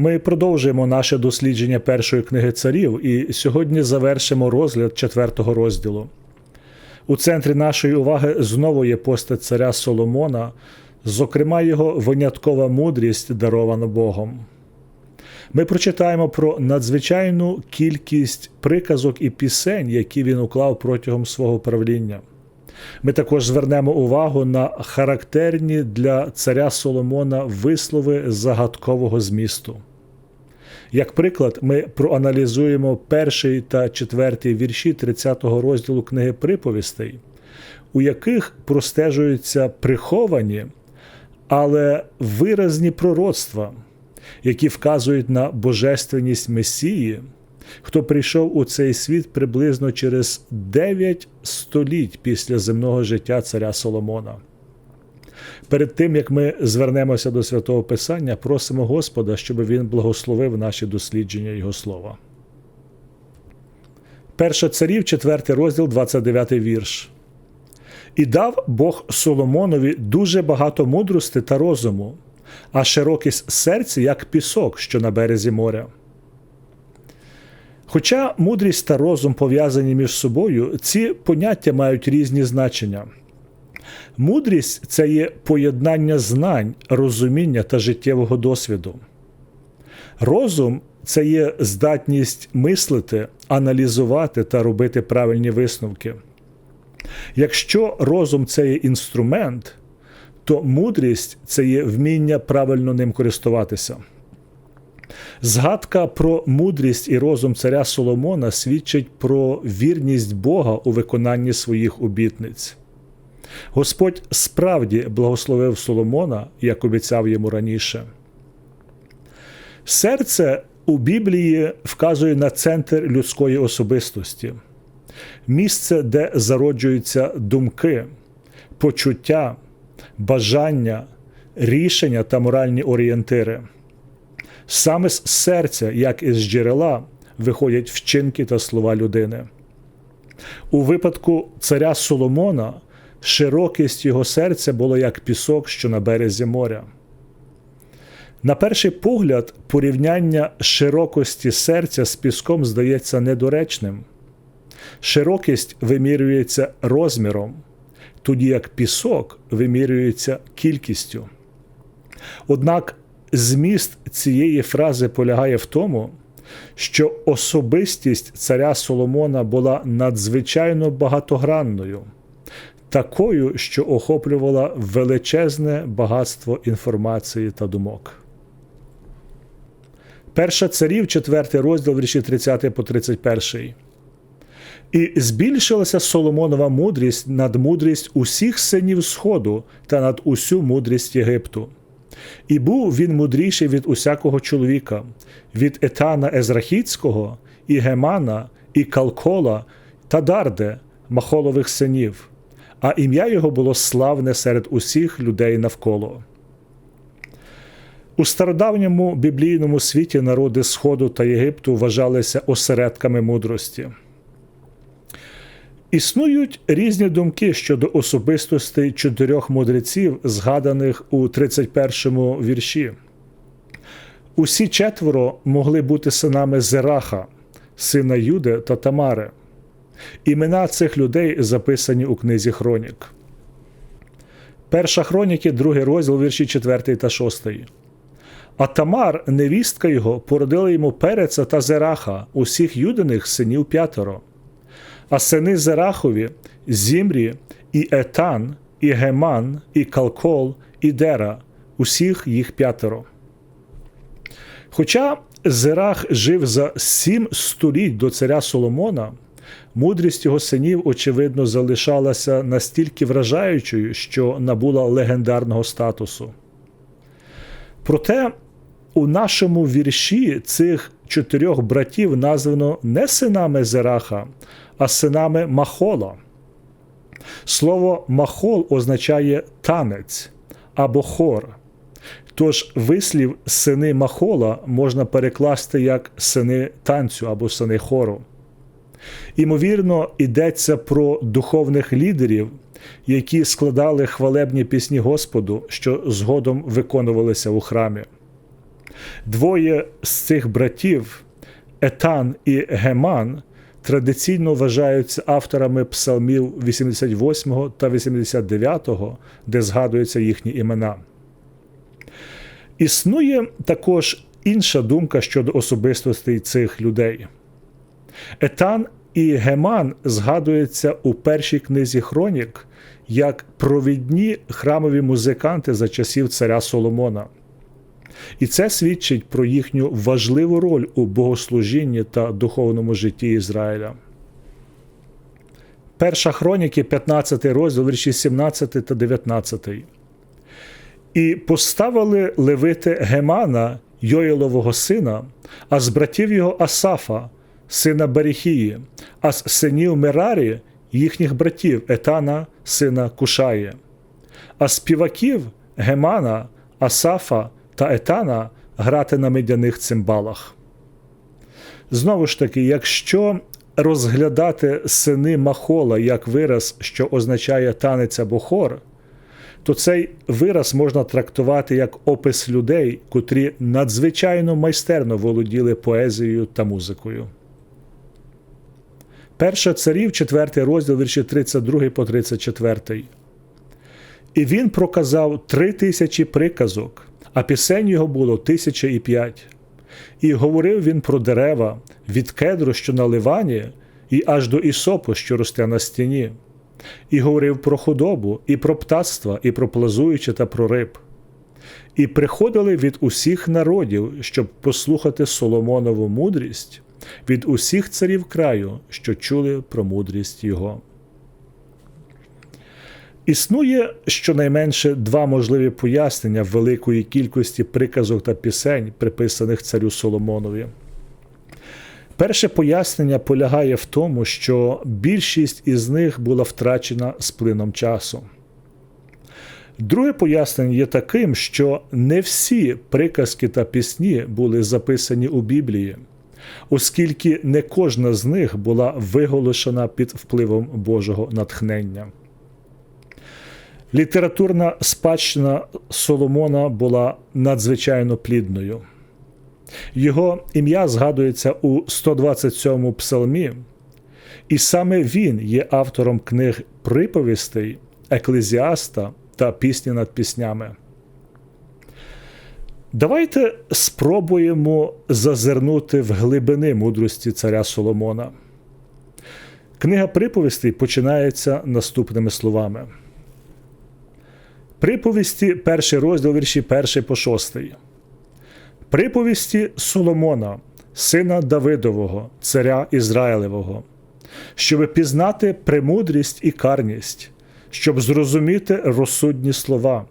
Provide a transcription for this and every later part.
Ми продовжуємо наше дослідження першої книги царів і сьогодні завершимо розгляд четвертого розділу. У центрі нашої уваги знову є постать царя Соломона, зокрема його виняткова мудрість, дарована Богом. Ми прочитаємо про надзвичайну кількість приказок і пісень, які він уклав протягом свого правління. Ми також звернемо увагу на характерні для царя Соломона вислови загадкового змісту. Як приклад, ми проаналізуємо перший та четвертий вірші 30-го розділу книги приповістей, у яких простежуються приховані, але виразні пророцтва, які вказують на божественність Месії, хто прийшов у цей світ приблизно через 9 століть після земного життя царя Соломона. Перед тим як ми звернемося до святого Писання, просимо Господа, щоб Він благословив наші дослідження Його слова. Перша царів, 4 розділ, 29 вірш. І дав Бог Соломонові дуже багато мудрости та розуму, а широкість серця, як пісок, що на березі моря. Хоча мудрість та розум пов'язані між собою, ці поняття мають різні значення. Мудрість це є поєднання знань, розуміння та життєвого досвіду. Розум це є здатність мислити, аналізувати та робити правильні висновки. Якщо розум це є інструмент, то мудрість це є вміння правильно ним користуватися. Згадка про мудрість і розум царя Соломона свідчить про вірність Бога у виконанні своїх обітниць. Господь справді благословив Соломона, як обіцяв йому раніше. Серце у Біблії вказує на центр людської особистості, місце, де зароджуються думки, почуття, бажання, рішення та моральні орієнтири. Саме з серця, як із джерела, виходять вчинки та слова людини. У випадку царя Соломона широкість його серця була як пісок, що на березі моря. На перший погляд, порівняння широкості серця з піском здається недоречним. Широкість вимірюється розміром, тоді як пісок вимірюється кількістю. Однак зміст цієї фрази полягає в тому, що особистість царя Соломона була надзвичайно багатогранною, такою, що охоплювала величезне багатство інформації та думок. Перша царів, 4 розділ вірші 30 по 31. І збільшилася Соломонова мудрість над мудрість усіх синів Сходу та над усю мудрість Єгипту. І був він мудріший від усякого чоловіка, від Етана Езрахіцького, і Гемана, і Калкола та Дарде, Махолових синів, а ім'я його було славне серед усіх людей навколо. У стародавньому біблійному світі народи Сходу та Єгипту вважалися осередками мудрості. Існують різні думки щодо особистостей чотирьох мудреців, згаданих у 31-му вірші. Усі четверо могли бути синами Зераха, сина Юди та Тамари. Імена цих людей записані у книзі Хронік. Перша хроніки, другий розділ, вірші 4 та 6. А Тамар, невістка його, породила йому Переца та Зераха, усіх юдиних синів п'ятеро. А сини Зерахові, Зімрі, і Етан, і Геман, і Калкол, і Дера, усіх їх п'ятеро. Хоча Зерах жив за сім століть до царя Соломона, мудрість його синів, очевидно, залишалася настільки вражаючою, що набула легендарного статусу. Проте у нашому вірші цих чотирьох братів названо не синами Зераха, а синами Махола. Слово Махол означає танець або хор. Тож вислів сини Махола можна перекласти як сини танцю або сини хору. Імовірно, йдеться про духовних лідерів, які складали хвалебні пісні Господу, що згодом виконувалися у храмі. Двоє з цих братів, Етан і Геман, традиційно вважаються авторами псалмів 88 та 89, де згадуються їхні імена. Існує також інша думка щодо особистостей цих людей. Етан і Геман згадуються у першій книзі Хронік як провідні храмові музиканти за часів царя Соломона. І це свідчить про їхню важливу роль у богослужінні та духовному житті Ізраїля. Перша хроніки, 15 розділ, вірші 17 та 19. І поставили левити Гемана, Йоїлового сина, а з братів його Асафа, сина Баріхії, а з синів Мерарі їхніх братів Етана, сина Кушаї, а співаків Гемана, Асафа та Етана грати на медяних цимбалах. Знову ж таки, якщо розглядати сини Махола як вираз, що означає танець або хор, то цей вираз можна трактувати як опис людей, котрі надзвичайно майстерно володіли поезією та музикою. Перша царів, 4 розділ вірші 32 по 34. І він проказав три тисячі приказок, а пісень його було тисяча і п'ять. І говорив він про дерева від кедру, що на ливані, і аж до ісопу, що росте на стіні, і говорив про худобу, і про птаства, і про плазуюче та про риб. І приходили від усіх народів, щоб послухати Соломонову мудрість, від усіх царів краю, що чули про мудрість його. Існує щонайменше два можливі пояснення великої кількості приказок та пісень, приписаних царю Соломонові. Перше пояснення полягає в тому, що більшість із них була втрачена з плином часу. Друге пояснення є таким, що не всі приказки та пісні були записані у Біблії, оскільки не кожна з них була виголошена під впливом Божого натхнення. Літературна спадщина Соломона була надзвичайно плідною. Його ім'я згадується у 127 псалмі, і саме він є автором книг приповістей, еклезіаста та пісні над піснями. Давайте спробуємо зазирнути в глибини мудрості царя Соломона. Книга приповістей починається наступними словами. Приповісті, перший розділ вірші 1 по 6. Приповісті Соломона, сина Давидового, царя Ізраїлевого, щоб пізнати премудрість і карність, щоб зрозуміти розсудні слова,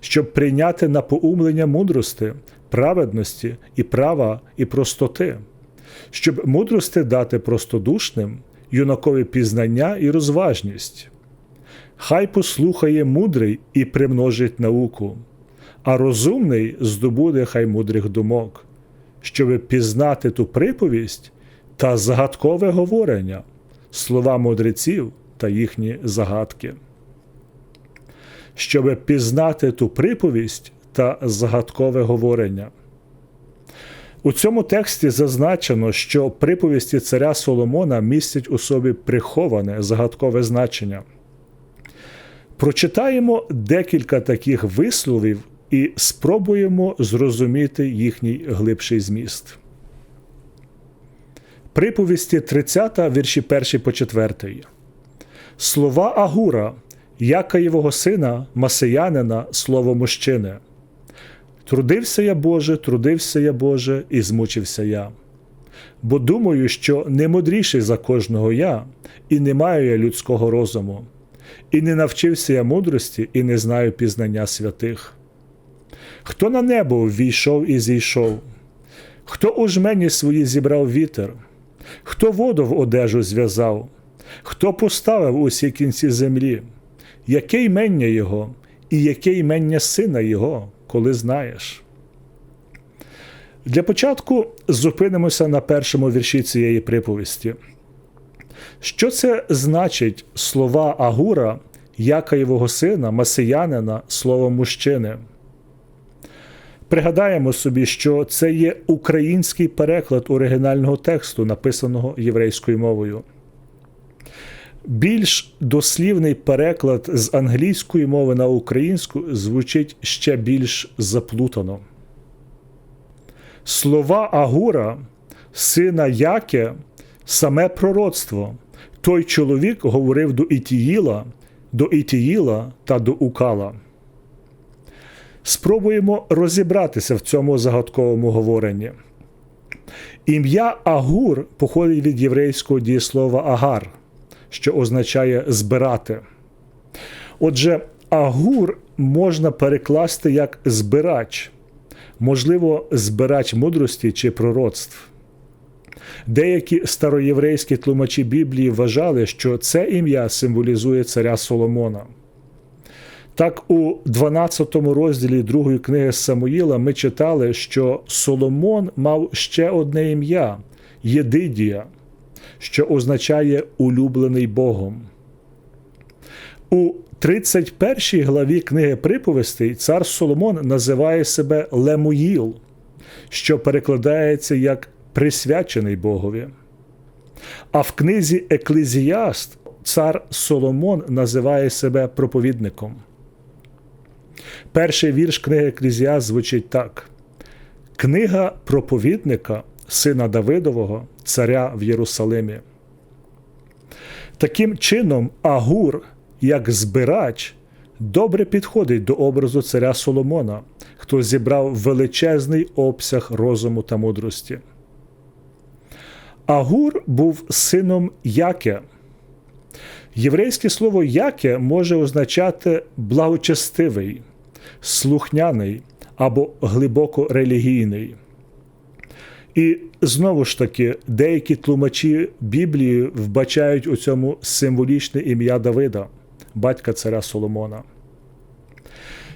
щоб прийняти на поумлення мудрости, праведності і права і простоти, щоб мудрости дати простодушним, юнакові пізнання і розважність. Хай послухає мудрий і примножить науку, а розумний здобуде хай мудрих думок, щоби пізнати ту приповість та загадкове говорення, слова мудреців та їхні загадки. Щоби пізнати ту приповість та загадкове говорення. У цьому тексті зазначено, що приповісті царя Соломона містять у собі приховане загадкове значення. Прочитаємо декілька таких висловів і спробуємо зрозуміти їхній глибший зміст. Приповісті 30, вірші 1 по 4. Слова Агура, Якаєвого сина, Масиянина, слово мужчини. Трудився я, Боже, трудився я, Боже, і змучився я. Бо думаю, що не мудріший за кожного я, і не маю я людського розуму, і не навчився я мудрості, і не знаю пізнання святих. Хто на небо ввійшов і зійшов, хто у жмені свої зібрав вітер, хто воду в одежу зв'язав, хто поставив усі кінці землі, яке ймення Його, і яке ймення сина Його, коли знаєш. Для початку зупинимося на першому вірші цієї приповісті. Що це значить слова Агура, Якаєвого сина, Масиянина, слово мужчини? Пригадаємо собі, що це є український переклад оригінального тексту, написаного єврейською мовою. Більш дослівний переклад з англійської мови на українську звучить ще більш заплутано. Слова Агура, сина Яке, саме пророцтво. Той чоловік говорив до Ітіїла, до Ітіїла та до Укала. Спробуємо розібратися в цьому загадковому говоренні. Ім'я Агур походить від єврейського дієслова агар, що означає збирати. Отже, агур можна перекласти як збирач, можливо, збирач мудрості чи пророцтв. Деякі староєврейські тлумачі Біблії вважали, що це ім'я символізує царя Соломона. Так, у 12 розділі другої книги Самуїла ми читали, що Соломон мав ще одне ім'я Єдидія, що означає улюблений Богом. У 31 главі книги приповістей цар Соломон називає себе Лемуїл, що перекладається як присвячений Богові. А в книзі Еклезіаст цар Соломон називає себе проповідником. Перший вірш книги Еклезіаст звучить так: Книга проповідника, сина Давидового, царя в Єрусалимі. Таким чином, Агур, як збирач, добре підходить до образу царя Соломона, хто зібрав величезний обсяг розуму та мудрості. Агур був сином Яке. Єврейське слово яке може означати благочестивий, слухняний або глибоко релігійний. І знову ж таки, деякі тлумачі Біблії вбачають у цьому символічне ім'я Давида, батька царя Соломона.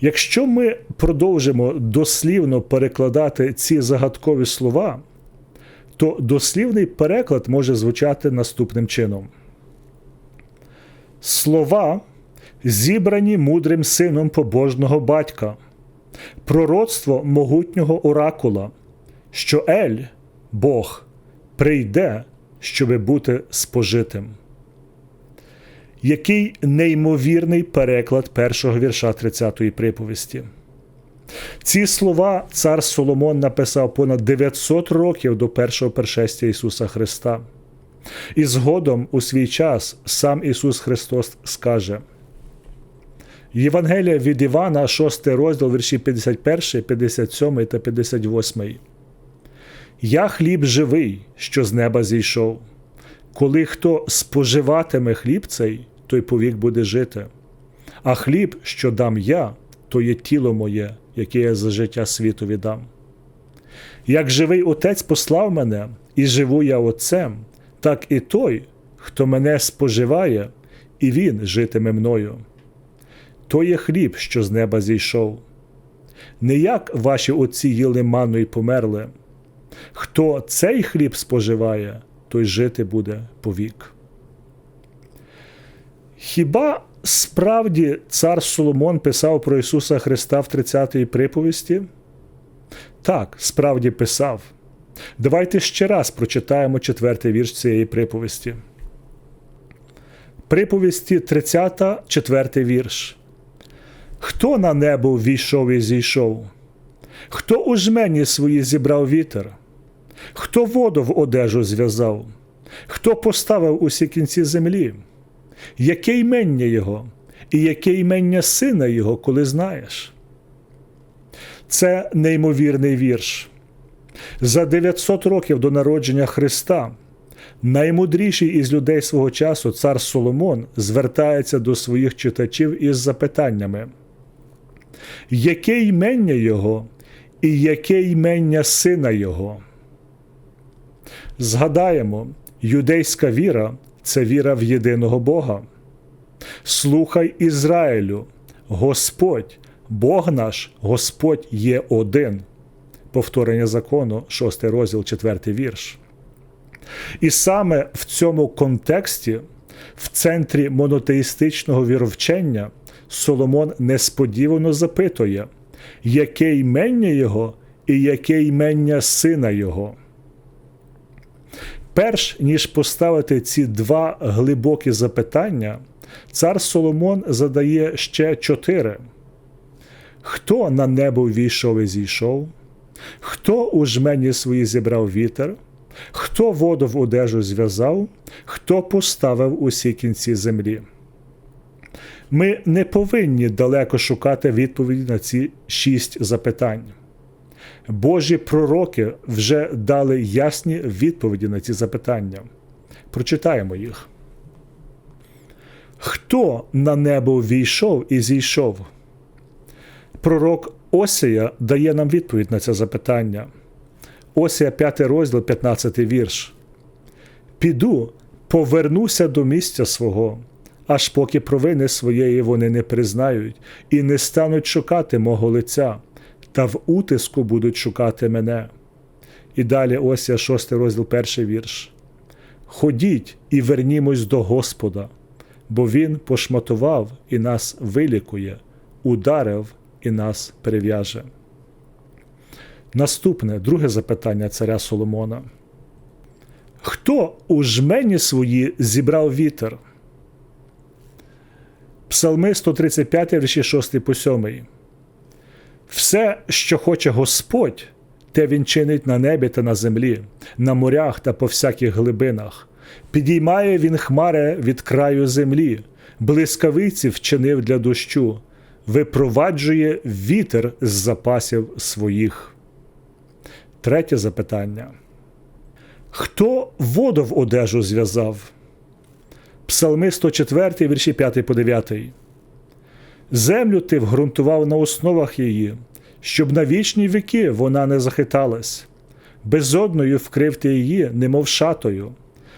Якщо ми продовжимо дослівно перекладати ці загадкові слова, то дослівний переклад може звучати наступним чином. Слова, зібрані мудрим сином побожного батька, пророцтво могутнього оракула, що Ель, Бог, прийде, щоби бути спожитим. Який неймовірний переклад першого вірша 30-ї приповісті. Ці слова цар Соломон написав понад 900 років до першого першестя Ісуса Христа. І згодом у свій час сам Ісус Христос скаже. Євангелія від Івана, 6 розділ, вірші 51, 57 та 58. Я хліб живий, що з неба зійшов. Коли хто споживатиме хліб цей, той повік буде жити. А хліб, що дам я, то є тіло моє, яке я за життя світу віддам. Як живий Отець послав мене, і живу я Отцем, так і той, хто мене споживає, і він житиме мною. То є хліб, що з неба зійшов. Не як ваші отці їли ману і померли. Хто цей хліб споживає, той жити буде повік. Хіба справді цар Соломон писав про Ісуса Христа в 30-й приповісті? Так, справді писав. Давайте ще раз прочитаємо четвертий вірш цієї приповісті. Приповісті 30, четвертий вірш. Хто на небо ввійшов і зійшов? Хто у жмені свої зібрав вітер? Хто воду в одежу зв'язав? Хто поставив усі кінці землі? Яке ймення Його, і яке ймення сина Його, коли знаєш? Це неймовірний вірш. За 900 років до народження Христа наймудріший із людей свого часу, цар Соломон, звертається до своїх читачів із запитаннями: Яке ймення Його, і яке ймення сина Його? Згадаємо, юдейська віра це віра в єдиного Бога. Слухай Ізраїлю, Господь, Бог наш, Господь є один. Повторення закону, 6 розділ, 4 вірш. І саме в цьому контексті, в центрі монотеїстичного віровчення, Соломон несподівано запитує, яке ймення Його і яке ймення сина Його. Перш ніж поставити ці два глибокі запитання, цар Соломон задає ще чотири: Хто на небо війшов і зійшов? Хто у жмені свої зібрав вітер? Хто воду в одежу зв'язав, хто поставив усі кінці землі? Ми не повинні далеко шукати відповіді на ці шість запитань. Божі пророки вже дали ясні відповіді на ці запитання. Прочитаємо їх. Хто на небо війшов і зійшов? Пророк Осія дає нам відповідь на це запитання. Осія 5 розділ, 15 вірш. Піду, повернуся до місця свого, аж поки провини своєї вони не признають і не стануть шукати мого лиця, та в утиску будуть шукати мене. І далі Осія 6 розділ, 1 вірш. Ходіть і вернімось до Господа, бо Він пошматував і нас вилікує, ударив і нас перев'яже. Наступне друге запитання царя Соломона. Хто у жмені свої зібрав вітер? Псалми 135, вірші 6 по 7. Все, що хоче Господь, те він чинить на небі та на землі, на морях та по всяких глибинах. Підіймає він хмари від краю землі, блискавиці вчинив для дощу, випроваджує вітер з запасів своїх. Третє запитання. Хто воду в одежу зв'язав? Псалми 104, вірші 5 по 9. Землю ти вгрунтував на основах її, щоб на вічні віки вона не захиталась. Безодною вкрив ти її, немов шатою,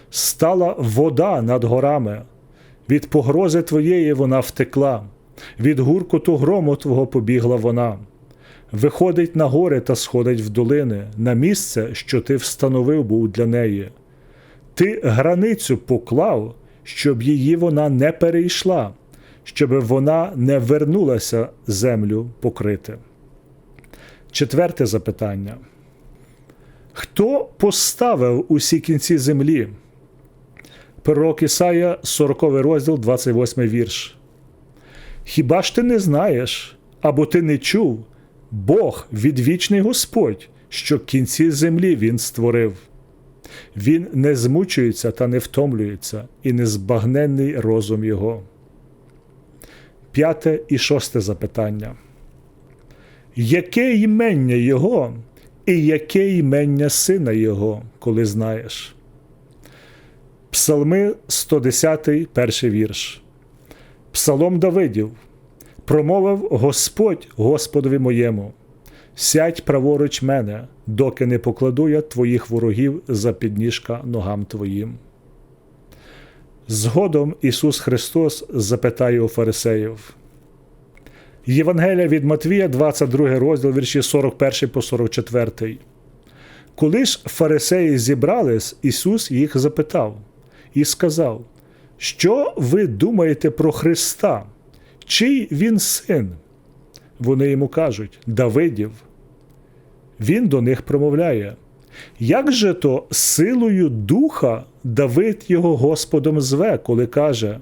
стала вода над горами. Від погрози твоєї вона втекла, від гуркоту грому твого побігла вона. Виходить на гори та сходить в долини, на місце, що ти встановив був для неї. Ти границю поклав, щоб її вона не перейшла, щоб вона не вернулася землю покрити. Четверте запитання. Хто поставив усі кінці землі? Пророк Ісая, 40 розділ, 28 вірш. Хіба ж ти не знаєш, або ти не чув? Бог відвічний Господь, що кінці землі Він створив. Він не змучується та не втомлюється, і незбагненний розум Його. П'яте і шосте запитання. Яке ймення Його, і яке ймення сина Його, коли знаєш? Псалми 110, перший вірш. Псалом Давидів. Промовив Господь Господові моєму: Сядь праворуч мене, доки не покладу я твоїх ворогів за підніжка ногам твоїм. Згодом Ісус Христос запитає у фарисеїв. Євангелія від Матвія, 22 розділ, вірші 41 по 44. Коли ж фарисеї зібрались, Ісус їх запитав і сказав: Що ви думаєте про Христа? Чий він син? Вони йому кажуть Давидів. Він до них промовляє. Як же то силою духа Давид його Господом зве, коли каже: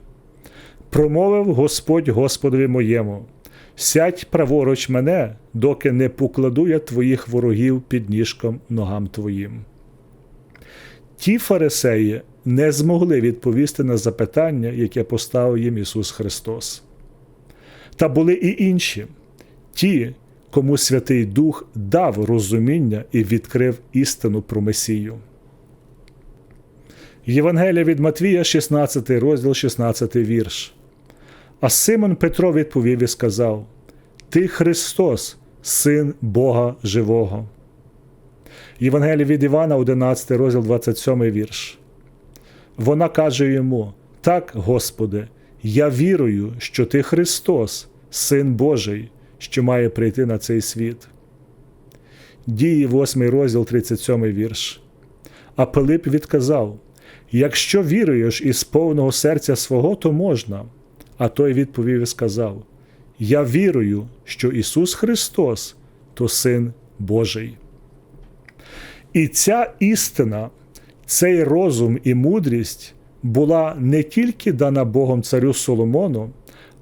Промовив Господь Господові моєму, сядь праворуч мене, доки не покладу я твоїх ворогів під ніжком ногам твоїм. Ті фарисеї не змогли відповісти на запитання, яке поставив їм Ісус Христос. Та були і інші, ті, кому Святий Дух дав розуміння і відкрив істину про Месію. Євангелія від Матвія, 16 розділ, 16 вірш. А Симон Петро відповів і сказав: Ти Христос, Син Бога Живого. Євангелія від Івана, 11 розділ, 27 вірш. Вона каже йому: Так, Господи, я вірую, що Ти Христос, Син Божий, що має прийти на цей світ. Дії 8 розділ 37 вірш. А Пилип відказав: Якщо віруєш із повного серця свого, то можна. А той відповів і сказав: Я вірую, що Ісус Христос то Син Божий. І ця істина, цей розум і мудрість була не тільки дана Богом царю Соломону,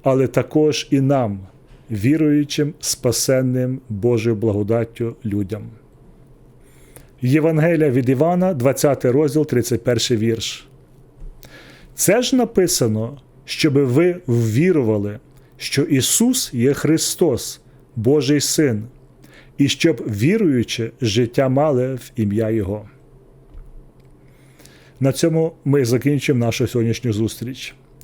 але також і нам, віруючим, спасенним Божою благодаттю людям. Євангелія від Івана, 20 розділ, 31 вірш. Це ж написано, щоб ви ввірували, що Ісус є Христос, Божий Син, і щоб віруючи, життя мали в ім'я Його. На цьому ми закінчимо нашу сьогоднішню зустріч.